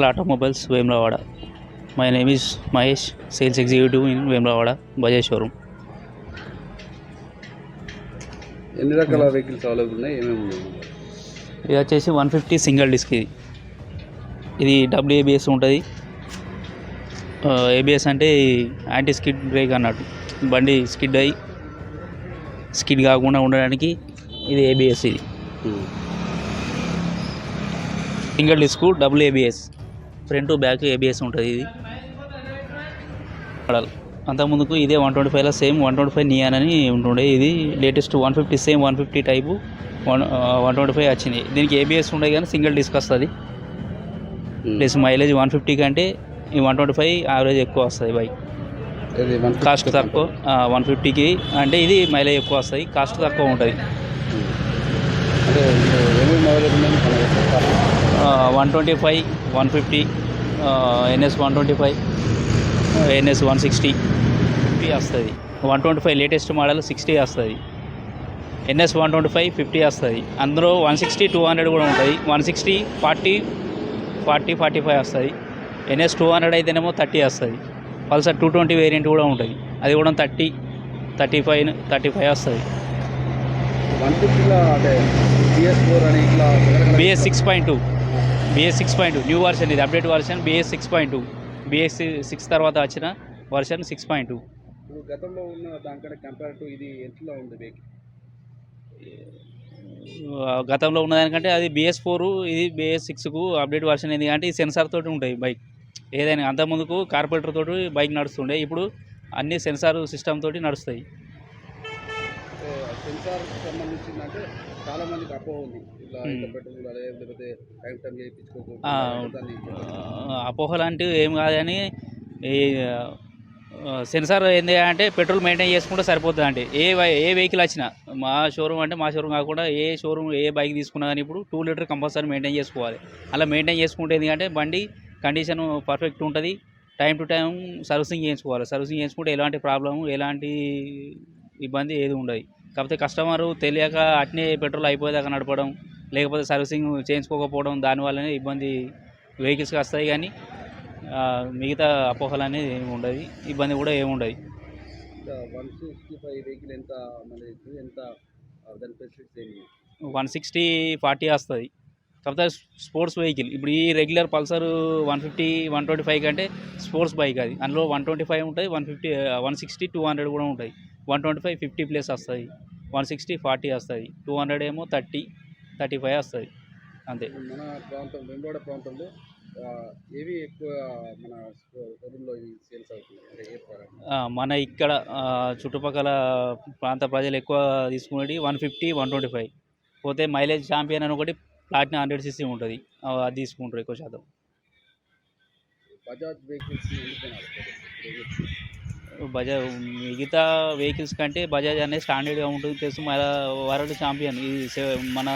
Parimal automobiles Vemulawada. My name is Mahesh sales executive in Vemulawada Bajaj showroom ఎన్ని రకాల vehicles available ఉన్నాయి? ఏమేమి ఉన్నాయి? ఇది వచ్చేసి వన్ ఫిఫ్టీ సింగిల్ డిస్క్ ఇది. ఇది డబ్ల్యూఏబిఎస్ ఉంటుంది. ఏబిఎస్ అంటే యాంటీ స్కిడ్ బ్రేక్ అన్నట్టు. బండి స్కిడ్ అయ్యి స్కిడ్ కాకుండా ఉండడానికి ఇది ఏబిఎస్ ఇది. Single disc double ABS front back ABS ఉంటుంది ఇది. మోడల్. అంతకుముందుకు ఇదే వన్ ట్వంటీ ఫైవ్లో same one twenty five neon అని ఉంటుండే. ఇది latest one fifty same one fifty type one one twenty five వచ్చింది. దీనికి ఏబిఎస్ ఉండే కానీ సింగిల్ డిస్క్ వస్తుంది. ప్లస్ మైలేజ్ వన్ ఫిఫ్టీ కంటే ఈ వన్ ట్వంటీ ఫైవ్ యావరేజ్ ఎక్కువ వస్తుంది బైక్. కాస్ట్ తక్కువ వన్ ఫిఫ్టీకి అంటే ఇది మైలేజ్ ఎక్కువ వస్తుంది కాస్ట్ తక్కువ ఉంటుంది అంటే ఇందులో ఏమేమి అవైలబుల్ ఉన్నాయి మన చెప్తారా? One twenty five one fifty NS one twenty five NS one sixty fifty వస్తుంది. One twenty five latest model sixty వస్తుంది. NS one twenty five fifty వస్తుంది. అందులో వన్ సిక్స్టీ టూ హండ్రెడ్ కూడా ఉంటుంది one sixty forty forty forty five వస్తుంది. NS two hundred అయితేనేమో thirty వస్తుంది. Pulsar two twenty variant కూడా ఉంటుంది అది కూడా thirty thirty five thirty five వస్తుంది. BS six point two. BS six point new version ఇది update version BS six point two BS six తర్వాత వచ్చిన వర్షన్ సిక్స్ పాయింట్ టూ ఇప్పుడు గతంలో ఉన్న దానికంటే కంపేర్ టు ఇది ఎంతలో ఉంది వెహికల్ గతంలో ఉన్నదానికంటే అది బిఎస్ ఫోర్ ఇది బిఎస్ సిక్స్కు అప్డేట్ వర్షన్ ఏంది అంటే ఈ సెన్సార్ తోటి ఉంటాయి బైక్ ఏదైనా అంతకుముందుకు కార్పొరేటర్ తోటి బైక్ నడుస్తుండే ఇప్పుడు అన్ని సెన్సార్ సిస్టమ్ తోటి నడుస్తాయి. సెన్సార్ సంబంధించిందంటే చాలా మందికి అపోహ ఉంది. లేకపోతే టైం టైం చేయించుకోకూడదు అపోహ లాంటివి ఏం కాదని ఈ సెన్సార్ ఏంది అంటే పెట్రోల్ మెయింటైన్ చేసుకుంటే సరిపోతుంది అంటే. ఏ ఏ వెహికల్ వచ్చినా మా షోరూమ్ అంటే మా షోరూమ్ కాకుండా ఏ షోరూమ్ ఏ బైక్ తీసుకున్నా కానీ ఇప్పుడు టూ లీటర్ కంపల్సరీ మెయింటైన్ చేసుకోవాలి. అలా మెయింటైన్ చేసుకుంటే ఎందుకంటే బండి కండిషన్ పర్ఫెక్ట్ ఉంటుంది. టైం టు టైం సర్వీసింగ్ చేయించుకోవాలి. సర్వీసింగ్ చేసుకుంటే ఎలాంటి ప్రాబ్లం ఎలాంటి ఇబ్బంది ఏది ఉండదు. కాకపోతే కస్టమరు తెలియక అట్నే పెట్రోల్ అయిపోయేదాకా నడపడం లేకపోతే సర్వీసింగ్ చేయించుకోకపోవడం దానివల్లనే ఇబ్బంది వెహికల్స్కి వస్తాయి. కానీ మిగతా అపోహలు అనేది ఏమి ఉండదు. ఇబ్బంది కూడా ఏమి ఉండదు. వన్ సిక్స్టీ ఫైవ్ వెహికల్ ఎంత మన ఎంత వన్ సిక్స్టీ ఫార్టీ వస్తుంది. కాకపోతే స్పోర్ట్స్ వెహికల్. ఇప్పుడు ఈ regular Pulsar one fifty one twenty five కంటే స్పోర్ట్స్ బైక్ అది. అందులో వన్ ట్వంటీ ఫైవ్ ఉంటుంది one fifty one sixty two hundred కూడా ఉంటుంది one twenty five fifty plus వస్తుంది వన్ సిక్స్టీ ఫార్టీ వస్తుంది టూ హండ్రెడ్ ఏమో థర్టీ థర్టీ ఫైవ్ వస్తుంది అంతే. మన ప్రాంతం వెంబడ ప్రాంతంలో ఏవి ఎక్కువ మన సేల్స్ అవుతున్నాయి? మన ఇక్కడ చుట్టుపక్కల ప్రాంత ప్రజలు ఎక్కువ తీసుకునేది one fifty one twenty five. పోతే మైలేజ్ ఛాంపియన్ అని ఒకటి ప్లాటినా హండ్రెడ్ సీసీ ఉంటుంది. అది తీసుకుంటారు ఎక్కువ శాతం. బజాజ్ వెహికల్స్ బజాజ్ మిగతా వెహికల్స్ కంటే బజాజ్ అనేది స్టాండర్డ్గా ఉంటుంది. ప్లస్ మన వరల్డ్ ఛాంపియన్ ఇది మన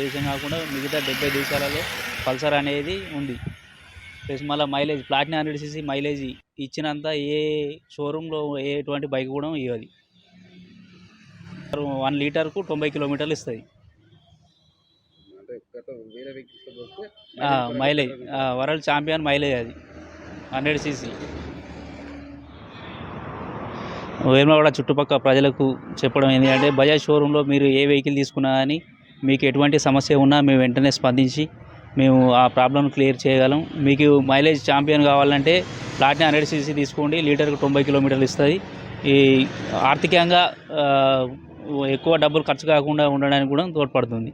దేశం కాకుండా మిగతా డెబ్బై దేశాలలో పల్సర్ అనేది ఉంది. ప్లస్ మళ్ళీ mileage Platina hundred CC mileage ఇచ్చినంత ఏ షోరూంలో ఏ ఎటువంటి బైక్ కూడా ఇవ్వదు. వన్ లీటర్కు తొంభై కిలోమీటర్లు ఇస్తుంది అంటే గత వేరే వెహికల్స్ పోస్తే మైలేజ్ వరల్డ్ ఛాంపియన్ మైలేజ్ అది. Hundred CC. వేమలవాడ చుట్టుపక్కల ప్రజలకు చెప్పడం ఏంటంటే బజాజ్ షోరూంలో మీరు ఏ వెహికల్ తీసుకున్నా కానీ మీకు ఎటువంటి సమస్య ఉన్నా మేము వెంటనే స్పందించి మేము ఆ ప్రాబ్లమ్ క్లియర్ చేయగలం. మీకు మైలేజ్ ఛాంపియన్ కావాలంటే ప్లాటినా హండ్రెడ్ సీసీ తీసుకోండి లీటర్కు తొంభై కిలోమీటర్లు ఇస్తుంది. ఈ ఆర్థికంగా ఎక్కువ డబ్బులు ఖర్చు కాకుండా ఉండడానికి కూడా తోడ్పడుతుంది.